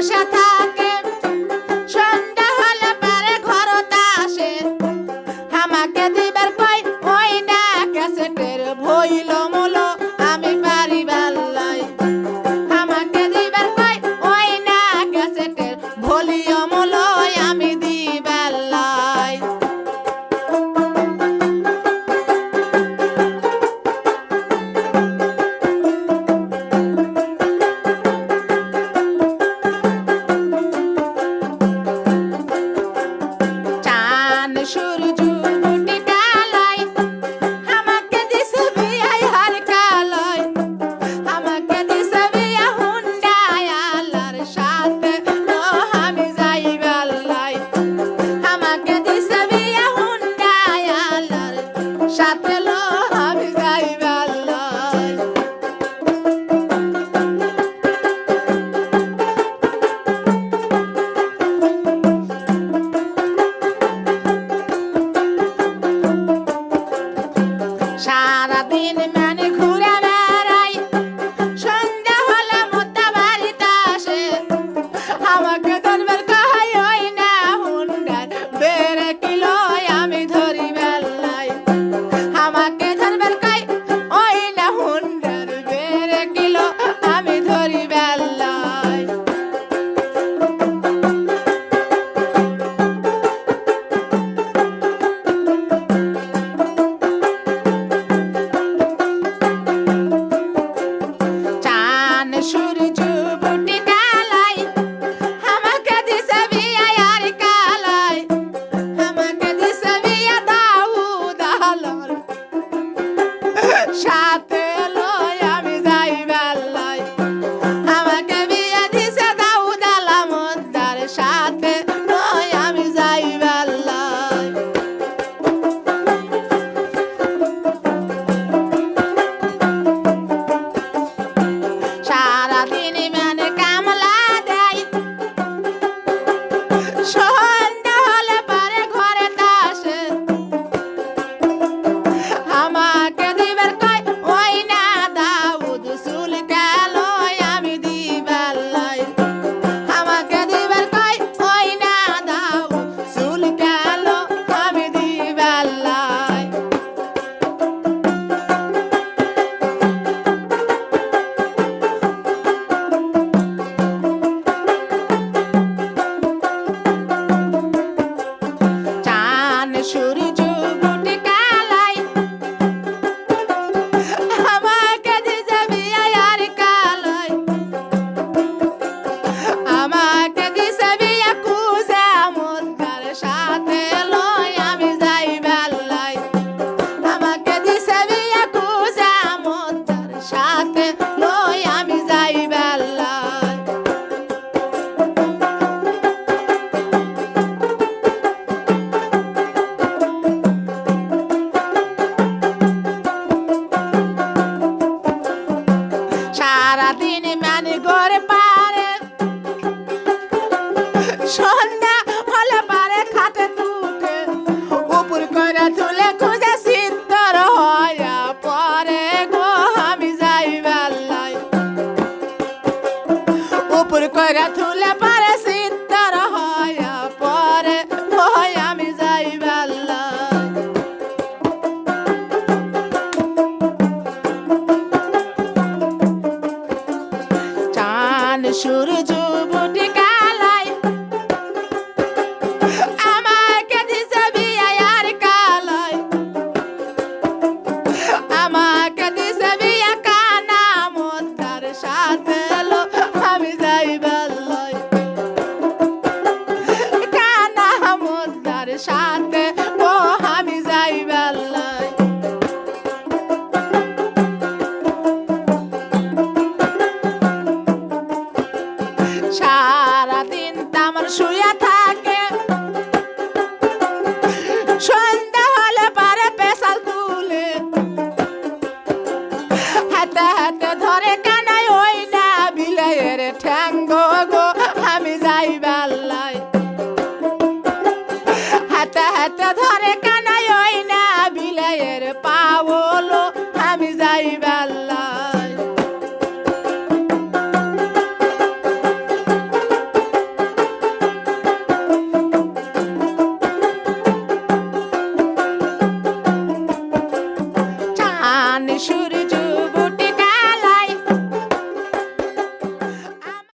বসে সন্ধ্যা হলে আসে। না Chapter হয়া পরে গো আমি যাই বেলায়। উপর করে থুলে Schaden.